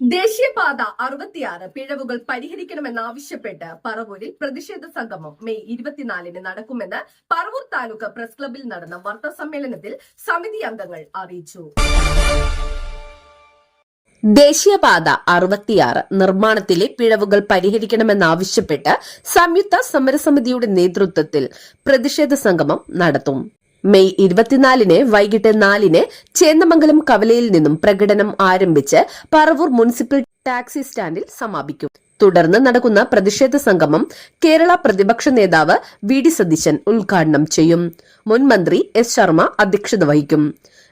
ദേശീയപാത അറുപത്തിയാറ് പിഴവുകൾ പരിഹരിക്കണമെന്നാവശ്യപ്പെട്ട് പറവൂരിൽ പ്രതിഷേധ സംഗമം മെയ് ഇരുപത്തിനാലിന് നടക്കുമെന്ന് പറവൂർ താലൂക്ക് പ്രസ് ക്ലബിൽ നടന്ന വാർത്താ സമ്മേളനത്തിൽ സമിതി അംഗങ്ങൾ അറിയിച്ചു. ദേശീയപാത അറുപത്തിയാറ് നിർമ്മാണത്തിലെ പിഴവുകൾ പരിഹരിക്കണമെന്നാവശ്യപ്പെട്ട് സംയുക്ത സമരസമിതിയുടെ നേതൃത്വത്തിൽ പ്രതിഷേധ സംഗമം നടത്തും. മെയ് ഇരുപത്തിനാലിന് വൈകിട്ട് നാലിന് ചേന്നമംഗലം കവലയിൽ നിന്നും പ്രകടനം ആരംഭിച്ച് പറവൂർ മുനിസിപ്പൽ ടാക്സി സ്റ്റാൻഡിൽ സമാപിക്കും. തുടർന്ന് നടക്കുന്ന പ്രതിഷേധ സംഗമം കേരള പ്രതിപക്ഷ നേതാവ് വി ഡി സതീശൻ ഉദ്ഘാടനം ചെയ്യും. മുൻ മന്ത്രി എസ് ശർമ്മ അധ്യക്ഷത വഹിക്കും.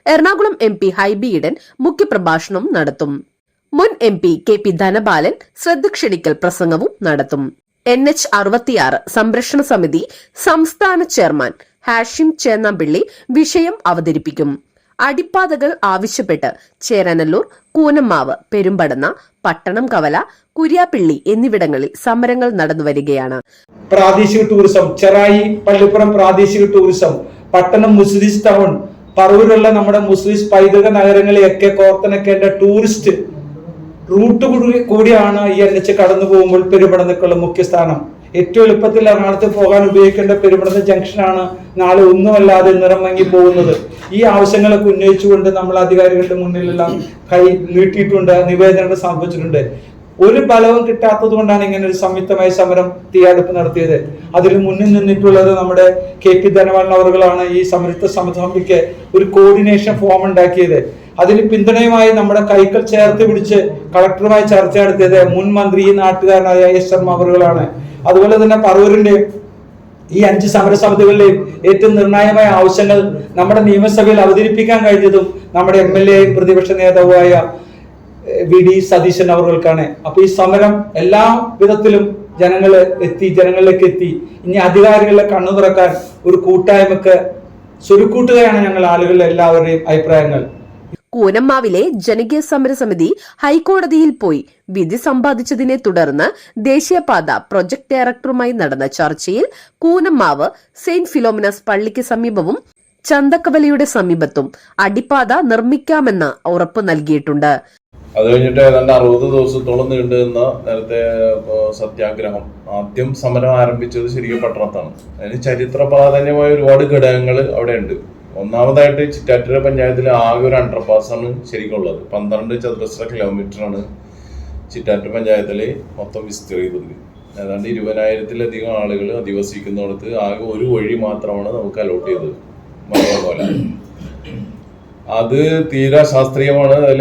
എറണാകുളം എം പി ഹൈബി മുഖ്യപ്രഭാഷണം നടത്തും. മുൻ M P K P Dhanapalan ശ്രദ്ധ ക്ഷണിക്കൽ പ്രസംഗവും നടത്തും. എൻ എച്ച് അറുപത്തിയാറ് സംരക്ഷണ സമിതി സംസ്ഥാന ചെയർമാൻ ഹാഷിം ചേന്നാമ്പിള്ളി വിഷയം അവതരിപ്പിക്കും. അടിപ്പാതകൾ ആവശ്യപ്പെട്ട് ചേരനല്ലൂർ കൂനമ്മാവ് പെരുമ്പടന്ന പട്ടണം കവല കുര്യാപ്പിള്ളി എന്നിവിടങ്ങളിൽ സമരങ്ങൾ നടന്നു വരികയാണ്. പ്രാദേശിക ടൂറിസം ചെറായി പള്ളിപ്പുറം പ്രാദേശിക ടൂറിസം പട്ടണം മുസ്ലിസ് ടൗൺ പറവൂരുള്ള നമ്മുടെ മുസ്ലിസ് പൈതൃക നഗരങ്ങളെയൊക്കെ കോർത്തിണക്കേണ്ട ടൂറിസ്റ്റ് റൂട്ട് കൂടിയാണ് ഈ എൻ എച്ച് കടന്നു പോകുമ്പോൾ പെരുമ്പടന്നക്കുള്ള മുഖ്യ സ്ഥാനം ഏറ്റവും എളുപ്പത്തിൽ എറണാകുളത്ത് പോകാൻ ഉപയോഗിക്കേണ്ട പെരുമ്പടന്ന ജംഗ്ഷനാണ് നാളെ ഒന്നുമല്ലാതെ നിറം മങ്ങി പോകുന്നത്. ഈ ആവശ്യങ്ങളൊക്കെ ഉന്നയിച്ചുകൊണ്ട് നമ്മൾ അധികാരികളുടെ മുന്നിലെല്ലാം കൈ നീട്ടിയിട്ടുണ്ട് നിവേദനങ്ങൾ സമർപ്പിച്ചിട്ടുണ്ട്. ഒരു ഫലവും കിട്ടാത്തത് കൊണ്ടാണ് ഇങ്ങനെ ഒരു സംയുക്തമായ സമരം തീയാടുപ്പ് നടത്തിയത്. അതിൽ മുന്നിൽ നിന്നിട്ടുള്ളത് നമ്മുടെ കെ പി അവറുകളാണ് ഈ സമരത്തെ സമിതിക്ക് ഒരു കോർഡിനേഷൻ ഫോം ഉണ്ടാക്കിയത്. അതിന് പിന്തുണയുമായി നമ്മുടെ കൈകൾ ചേർത്ത് പിടിച്ച് കളക്ടറുമായി ചർച്ച നടത്തിയത് മുൻ മന്ത്രി ഈ നാട്ടുകാരനായ എസ് ശർമ്മ അവറുകളാണ്. അതുപോലെ തന്നെ പറവൂരിന്റെ ഈ അഞ്ച് സമരസമിതികളിലെയും ഏറ്റവും നിർണായകമായ ആവശ്യങ്ങൾ നമ്മുടെ നിയമസഭയിൽ അവതരിപ്പിക്കാൻ കഴിഞ്ഞതും നമ്മുടെ എം എൽ എ പ്രതിപക്ഷ നേതാവുമായ വി ഡി സതീശൻ അവർക്കാണ് അപ്പൊ ഈ സമരം എല്ലാ വിധത്തിലും ജനങ്ങൾ എത്തി ജനങ്ങളിലേക്ക് എത്തി. ഇനി അധികാരികളെ കണ്ണു തുറക്കാൻ ഒരു കൂട്ടായ്മക്ക് ചുരുക്കൂട്ടുകയാണ് ഞങ്ങൾ ആളുകളുടെ എല്ലാവരുടെയും അഭിപ്രായങ്ങൾ. കൂനമ്മാവിലെ ജനകീയ സമരസമിതി ഹൈക്കോടതിയിൽ പോയി വിധി സമ്പാദിച്ചതിനെ തുടർന്ന് ദേശീയപാത പ്രൊജക്ട് ഡയറക്ടറുമായി നടന്ന ചർച്ചയിൽ കൂനമ്മാവ് സെയിന്റ് ഫിലോമിനസ് പള്ളിക്ക് സമീപവും ചന്തക്കവലയുടെ സമീപത്തും അടിപ്പാത നിർമ്മിക്കാമെന്ന് ഉറപ്പ് നൽകിയിട്ടുണ്ട്. അത് കഴിഞ്ഞിട്ട് ഏതാണ്ട് അറുപത് ദിവസത്തോളം നീണ്ടു നിന്ന നേരത്തെ സത്യാഗ്രഹം. ആദ്യം സമരം ആരംഭിച്ചത് ശരിക്കും പട്ടണത്താണ്. അതിന് ചരിത്ര പ്രാധാന്യമായ ഒരുപാട് ഘടകങ്ങൾ അവിടെ ഉണ്ട് ഒന്നാമതായിട്ട് ചിറ്റാറ്റുര പഞ്ചായത്തിൽ ആകെ ഒരു അണ്ടർപാസ് ആണ് ശരിക്കും ഉള്ളത്. പന്ത്രണ്ട് ചതുരശ്ര കിലോമീറ്റർ ആണ് ചിറ്റാറ്റുര പഞ്ചായത്തിലെ മൊത്തം വിസ്തീർണത് ഏതാണ്ട് ഇരുപതിനായിരത്തിലധികം ആളുകൾ അധിവസിക്കുന്നിടത്ത് ആകെ ഒരു വഴി മാത്രമാണ് നമുക്ക് അലോട്ട് ചെയ്തത്. മലയാള പോലെ. അത് തീരെ ശാസ്ത്രീയമാണ്. അതിൽ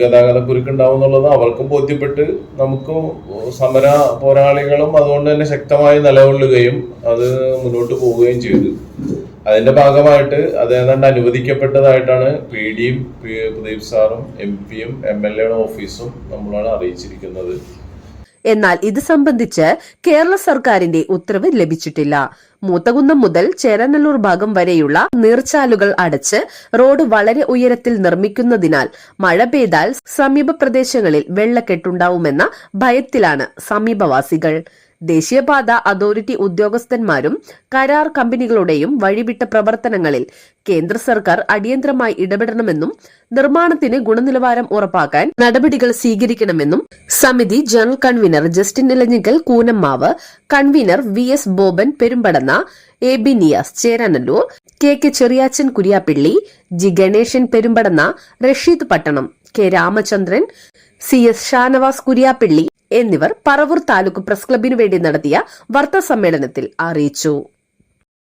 ഗതാഗത കുരുക്കുണ്ടാവും എന്നുള്ളത് അവർക്കും ബോധ്യപ്പെട്ട് നമുക്കും സമര പോരാളികളും അതുകൊണ്ട് തന്നെ ശക്തമായി നിലകൊള്ളുകയും അത് മുന്നോട്ട് പോവുകയും ചെയ്തു. അതിന്റെ ഭാഗമായിട്ട് അതേതാണ്ട് അനുവദിക്കപ്പെട്ടതായിട്ടാണ് പി ഡിയും പ്രദീപ് സാറും എം പിയും എം എൽ എയുടെ ഓഫീസും നമ്മളാണ് അറിയിച്ചിരിക്കുന്നത്. എന്നാൽ ഇത് സംബന്ധിച്ച് കേരള സർക്കാരിന്റെ ഉത്തരവ് ലഭിച്ചിട്ടില്ല. മൂത്തകുന്നം മുതൽ ചേരനല്ലൂർ ഭാഗം വരെയുള്ള നീർച്ചാലുകൾ അടച്ച് റോഡ് വളരെ ഉയരത്തിൽ നിർമ്മിക്കുന്നതിനാൽ മഴ പെയ്താൽ സമീപ പ്രദേശങ്ങളിൽ വെള്ളക്കെട്ടുണ്ടാവുമെന്ന ഭയത്തിലാണ് സമീപവാസികൾ. ദേശീയപാത അതോറിറ്റി ഉദ്യോഗസ്ഥന്മാരും കരാർ കമ്പനികളുടെയും വഴിവിട്ട പ്രവർത്തനങ്ങളിൽ കേന്ദ്ര സർക്കാർ അടിയന്തരമായി ഇടപെടണമെന്നും നിർമ്മാണത്തിന് ഗുണനിലവാരം ഉറപ്പാക്കാൻ നടപടികൾ സ്വീകരിക്കണമെന്നും സമിതി general convener Justin Elanjikkal Koonammavu convener V S Boban Perumpadanna A B Niyas Cheranallur K K Cheriyachan Kuriappilly G Ganesan Perumpadanna Rasheed Pattanam K Ramachandran C S Shanavas Kuriappilly എന്നിവർ പറവൂർ താലൂക്ക് പ്രസ് ക്ലബിനു വേണ്ടി നടത്തിയ വാർത്താ സമ്മേളനത്തിൽ അറിയിച്ചു.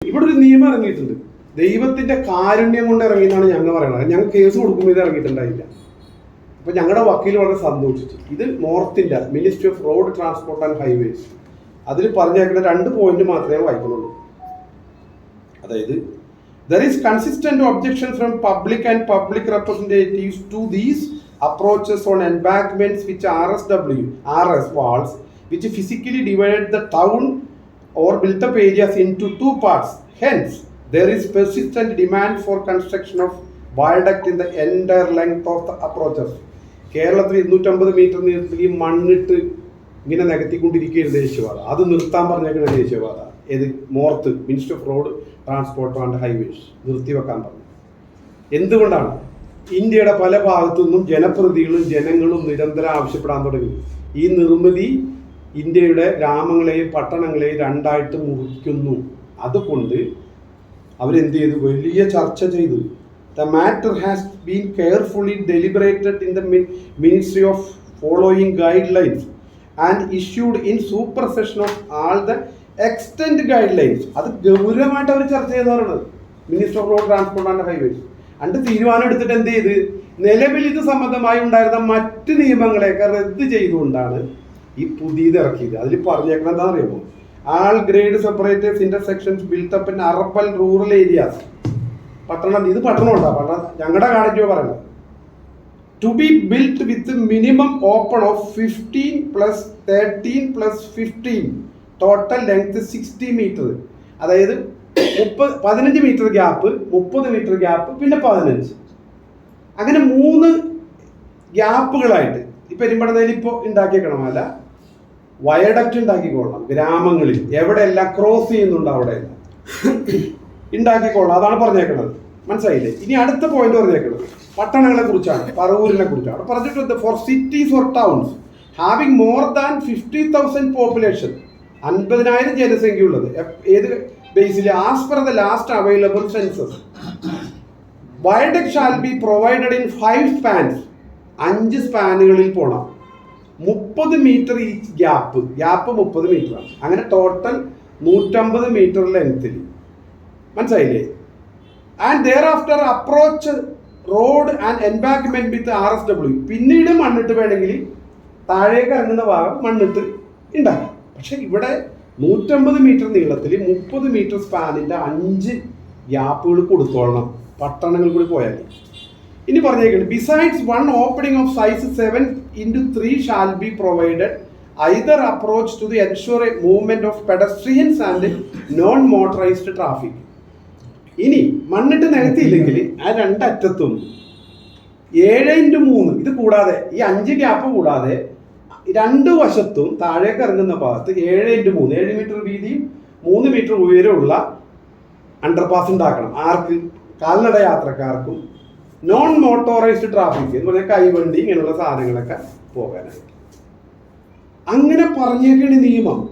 ഇവിടെ ഒരു നിയമം ഇറങ്ങിയിട്ടുണ്ട്. ദൈവത്തിന്റെ കാരുണ്യം കൊണ്ട് ഇറങ്ങി എന്നാണ് ഞങ്ങൾ പറയുന്നത്. ഞങ്ങൾ കേസ് കൊടുക്കുമ്പോൾ ഇത് ഇറങ്ങിയിട്ടുണ്ടായില്ല. അപ്പൊ ഞങ്ങളുടെ വക്കീൽ വളരെ സന്തോഷിച്ചു. ഇത് നോർത്തിന്റെ ministry of road transport and highways അതിൽ പറഞ്ഞേക്കുന്ന രണ്ട് പോയിന്റ് മാത്രമേ വായിക്കുന്നുള്ളൂ. അതായത് there is consistent objection from public and public representatives to these approaches on embankments which RSW, RS walls, which physically divided the town or built up areas into two parts. Hence, there is persistent demand for construction of viaduct in the entire length of the approaches. കേരളത്തിൽ ഇരുന്നൂറ്റമ്പത് metre നീളത്തിൽ ഈ മണ്ണിട്ട് ഇങ്ങനെ നികത്തിക്കൊണ്ടിരിക്കുകയാണ് ദേശീയപാത അത് നിർത്താൻ പറഞ്ഞേക്കുന്ന ദേശീയപാത ഏത് north minister of road transport and highways നിർത്തിവെക്കാൻ പറഞ്ഞു എന്തുകൊണ്ടാണ് ഇന്ത്യയുടെ പല ഭാഗത്തു നിന്നും ജനപ്രതികളും ജനങ്ങളും നിരന്തരം ആവശ്യപ്പെടാൻ തുടങ്ങി. ഈ നിർമ്മിതി ഇന്ത്യയുടെ ഗ്രാമങ്ങളെയും പട്ടണങ്ങളെയും രണ്ടായിട്ട് മുറിക്കുന്നു. അതുകൊണ്ട് അവരെന്ത് ചെയ്തു വലിയ ചർച്ച ചെയ്തു. The matter has been carefully deliberated in the ministry of following guidelines and issued in supersession of all the extant guidelines അത് ഗൗരവമായിട്ട് അവർ ചർച്ച ചെയ്തവരാണ് minister of road transport and highways and തീരുമാനം എടുത്തിട്ട് എന്ത് ചെയ്ത്? നിലവിൽ ഇത് സംബന്ധമായി ഉണ്ടായിരുന്ന മറ്റ് നിയമങ്ങളെയൊക്കെ റദ്ദ് ചെയ്തുകൊണ്ടാണ് ഈ പുതിയത് ഇറക്കിയത്. അതിൽ പറഞ്ഞേക്കണം എന്താണെന്ന് അറിയുമോ all grade separators intersections built up in urban rural areas. പട്ടണം ഇത് പട്ടണം ഉണ്ടോ പട്ടണം ഞങ്ങളുടെ കാണിക്കോ പറയുന്നത്. To be built with minimum opening of fifteen plus thirteen plus fifteen. Total length sixty metre. അതായത് മുപ്പത് പതിനഞ്ച് മീറ്റർ ഗ്യാപ്പ് മുപ്പത് മീറ്റർ ഗ്യാപ്പ് പിന്നെ പതിനഞ്ച്. അങ്ങനെ മൂന്ന് ഗ്യാപ്പുകളായിട്ട് ഈ പെരുമ്പടനയിൽ ഇപ്പോൾ ഉണ്ടാക്കിയേക്കണമല്ല. വയഡക്റ്റ് ഉണ്ടാക്കിക്കൊള്ളണം ഗ്രാമങ്ങളിൽ. എവിടെയെല്ലാം ക്രോസ് ചെയ്യുന്നുണ്ട് അവിടെയെല്ലാം ഉണ്ടാക്കിക്കൊള്ളാം അതാണ് പറഞ്ഞേക്കുന്നത് മനസ്സിലായില്ലേ? ഇനി അടുത്ത പോയിന്റ് പറഞ്ഞേക്കുന്നത് പട്ടണങ്ങളെ കുറിച്ചാണ്. പറവൂരിനെ കുറിച്ചാണ്. പറഞ്ഞിട്ടുണ്ട് for cities or towns having more than fifty thousand population അൻപതിനായിരം ജനസംഖ്യ ഉള്ളത് ഏത് ബേസിൽ as per the last available census viaduct shall be provided in five spans അഞ്ച് സ്പാനുകളിൽ പോണം. മുപ്പത് മീറ്റർ ഈ ഗ്യാപ്പ് ഗ്യാപ്പ് മുപ്പത് മീറ്ററാണ് അങ്ങനെ ടോട്ടൽ നൂറ്റമ്പത് മീറ്റർ ലെങ്ത്തിൽ മനസ്സിലായില്ലേ? And thereafter approach road and embankment with R S W പിന്നീട് മണ്ണിട്ട് വേണമെങ്കിൽ താഴേക്ക് ഇറങ്ങുന്ന ഭാഗം മണ്ണിട്ട് ഉണ്ടാക്കാം പക്ഷെ ഇവിടെ നൂറ്റമ്പത് മീറ്റർ നീളത്തിൽ മുപ്പത് മീറ്റർ സ്പാനിന്റെ അഞ്ച് ഗ്യാപ്പുകൾ കൊടുത്തോളണം. പട്ടണങ്ങൾ കൂടി പോയാൽ ഇനി പറഞ്ഞേക്കുന്നത് besides one opening of size seven into three shall be provided either approach to the ensure a movement of pedestrians and non motorised traffic ഇനി മണ്ണിട്ട് നികത്തിയില്ലെങ്കിൽ ആ രണ്ടറ്റത്തും ഏഴ് ഇന്റു മൂന്ന് ഇത് കൂടാതെ ഈ അഞ്ച് ഗ്യാപ്പ് കൂടാതെ രണ്ട് വശത്തും താഴേക്ക് ഇറങ്ങുന്ന ഭാഗത്ത് ഏഴ് ഇന്റു മൂന്ന് ഏഴ് മീറ്റർ വീതിയും മൂന്ന് മീറ്റർ ഉയരമുള്ള അണ്ടർപാസ് ഉണ്ടാക്കണം. ആർക്ക്? കാൽനട യാത്രക്കാർക്കും നോൺ മോട്ടോറൈസ്ഡ് ട്രാഫിക് എന്ന് പറഞ്ഞാൽ കൈവണ്ടി ഇങ്ങനെയുള്ള സാധനങ്ങളൊക്കെ പോകാനായിട്ട്. അങ്ങനെ പറഞ്ഞേക്കേണ്ട നിയമം.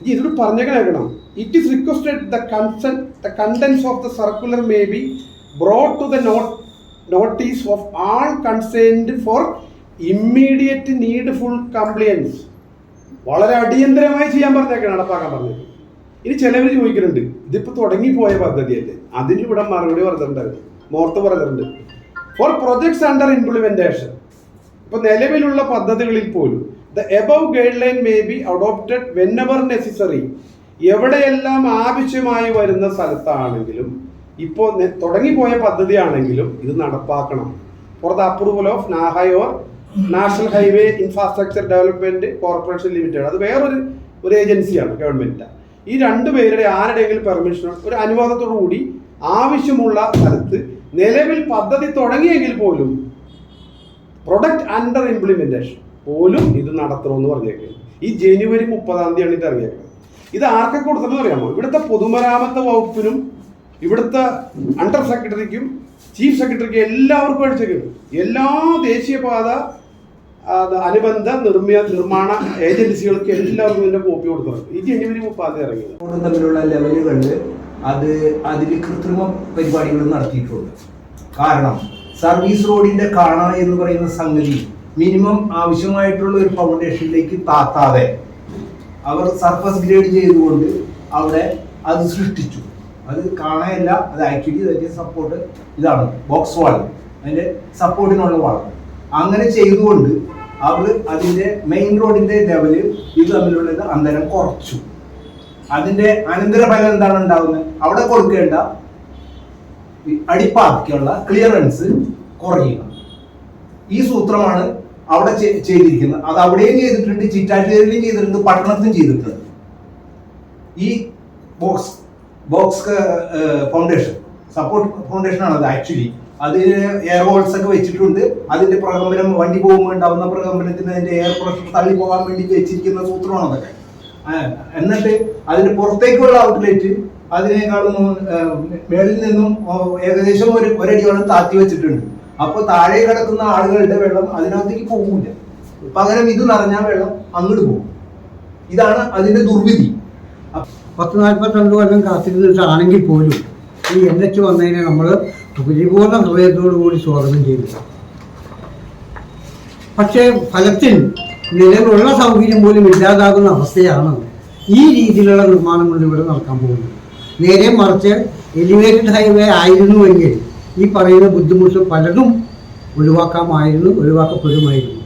ഇതോട് ഇതിൽ പറഞ്ഞേക്കണം it is requested the concern the contents of the circular may be brought to the note notice of all concerned for immediate needful compliance വളരെ അടിയന്തരമായി ചെയ്യാൻ പറഞ്ഞേക്കാണ് നടപ്പാക്കാൻ പറഞ്ഞത്. ഇനി ചിലവർ ചോദിക്കുന്നുണ്ട് ഇതിപ്പോ തുടങ്ങിപ്പോയ പദ്ധതിയല്ലേ? അതിന് ഇവിടെ മറുപടി പറഞ്ഞിട്ടുണ്ടായിരുന്നു മോർത്ത് പറഞ്ഞിട്ടുണ്ട്. ഫോർ പ്രൊജക്ട്സ് അണ്ടർ ഇംപ്ലിമെന്റേഷൻ ഇപ്പൊ നിലവിലുള്ള പദ്ധതികളിൽ പോലും the above guideline may be adopted whenever necessary എവിടെയെല്ലാം ആവശ്യമായി വരുന്ന സ്ഥലത്താണെങ്കിലും ഇപ്പോൾ തുടങ്ങിപ്പോയ പദ്ധതിയാണെങ്കിലും ഇത് നടപ്പാക്കണം. For the approval of നാഹയോർ national highway infrastructure development corporation limited അത് വേറൊരു ഒരു ഏജൻസിയാണ് ഗവൺമെന്റിന്റെ ഈ രണ്ടു പേരുടെ ആരുടെയെങ്കിലും പെർമിഷൻ ഒരു അനുവാദത്തോടു കൂടി ആവശ്യമുള്ള സ്ഥലത്ത് നിലവിൽ പദ്ധതി തുടങ്ങിയെങ്കിൽ പോലും പ്രൊഡക്റ്റ് അണ്ടർ ഇംപ്ലിമെന്റേഷൻ പോലും ഇത് നടത്തണമെന്ന് പറഞ്ഞേക്കുന്നത്. ഈ ജനുവരി മുപ്പതാം തീയതിയാണ് ഇത് ഇറങ്ങിയേക്കുന്നത്. ഇത് ആർക്കെ കൊടുത്തതെന്ന് അറിയാമോ? ഇവിടുത്തെ പൊതുമരാമത്ത് വകുപ്പിനും ഇവിടുത്തെ അണ്ടർ സെക്രട്ടറിക്കും ചീഫ് സെക്രട്ടറിക്കും എല്ലാവർക്കും അടിച്ചേക്കുന്നു എല്ലാ ദേശീയപാത അനുബന്ധ നിർമ്മിയ നിർമ്മാണ ഏജൻസികൾക്ക് എല്ലാവർക്കും ഇതിന്റെ കോപ്പി കൊടുക്കണം ഈ ജനുവരി മുപ്പതാം ഇറങ്ങിയത്. തമ്മിലുള്ള ലെവലുകളിൽ അത് അതിൽ കൃത്രിമ പരിപാടികൾ നടത്തിയിട്ടുണ്ട്. കാരണം സർവീസ് റോഡിന്റെ കാണ എന്ന് പറയുന്ന സംഗതി മിനിമം ആവശ്യമായിട്ടുള്ള ഒരു ഫൗണ്ടേഷനിലേക്ക് താത്താതെ അവർ സർഫസ് ഗ്രേഡ് ചെയ്തുകൊണ്ട് അവിടെ അത് സൃഷ്ടിച്ചു. അത് കാണാനല്ല അത് ആക്ച്വലി സപ്പോർട്ട് ഇതാണ്. ബോക്സ് വാൾ അതിന്റെ സപ്പോർട്ടിനുള്ള വാൾ അങ്ങനെ ചെയ്തുകൊണ്ട് അവർ അതിന്റെ മെയിൻ റോഡിന്റെ ലെവൽ ഇത് തമ്മിലുള്ളത് അന്തരം കുറച്ചു. അതിന്റെ അനന്തരഫലം എന്താണ് ഉണ്ടാകുന്നത് അവിടെ കൊടുക്കേണ്ട അടിപ്പാക്കിയുള്ള ക്ലിയറൻസ് കുറയുക. ഈ സൂത്രമാണ് അവിടെ ചെയ്തിരിക്കുന്നത്. അത് അവിടെയും ചെയ്തിട്ടുണ്ട് ചിറ്റാറ്റേരിലും ചെയ്തിട്ടുണ്ട് പട്ടണത്തിലും ചെയ്തിട്ടുണ്ട്. ഈ box box foundation support foundation ആണ് അത് ആക്ച്വലി അതിന് എയർ ഹോൾസ് ഒക്കെ വെച്ചിട്ടുണ്ട്. അതിന്റെ പ്രകമ്പനം വണ്ടി പോകുമ്പോൾ ഉണ്ടാവുന്ന പ്രകമ്പനത്തിന് അതിന്റെ എയർ പ്രഷർ തള്ളി പോകാൻ വേണ്ടി വെച്ചിരിക്കുന്ന സൂത്രമാണ് അതൊക്കെ. എന്നിട്ട് അതിന്റെ പുറത്തേക്കുള്ള ഔട്ട്ലെറ്റ് അതിനേക്കാളും മേളിൽ നിന്നും ഏകദേശം ഒരു ഒരടിയോളം താത്തി വെച്ചിട്ടുണ്ട്. അപ്പോൾ താഴെ കിടക്കുന്ന ആളുകളുടെ വെള്ളം അതിനകത്തേക്ക് പോകില്ല. പകരം ഇത് നിറഞ്ഞ വെള്ളം അങ്ങോട്ട് പോകും. ഇതാണ് അതിന്റെ ദുർവിധി. പത്ത് നാൽപ്പത്തിരണ്ട് കൊല്ലം കാത്തിരുന്നിട്ടാണെങ്കിൽ പോലും ഈ എൻ എച്ച് വന്നതിനെ നമ്മൾ പരിപൂർണ ഹൃദയത്തോടുകൂടി സ്വാഗതം ചെയ്തില്ല പക്ഷേ ഫലത്തിൽ നിലവിലുള്ള സൗകര്യം പോലും ഇല്ലാതാകുന്ന അവസ്ഥയാണ് ഈ രീതിയിലുള്ള നിർമ്മാണങ്ങൾ ഇവിടെ നടക്കാൻ പോകുന്നത്. നേരെ മറിച്ച് എലിവേറ്റഡ് ഹൈവേ ആയിരുന്നുവെങ്കിൽ ഈ പറയുന്ന ബുദ്ധിമുട്ട് പലതും ഒഴിവാക്കാമായിരുന്നു ഒഴിവാക്കപ്പെടുമായിരുന്നു.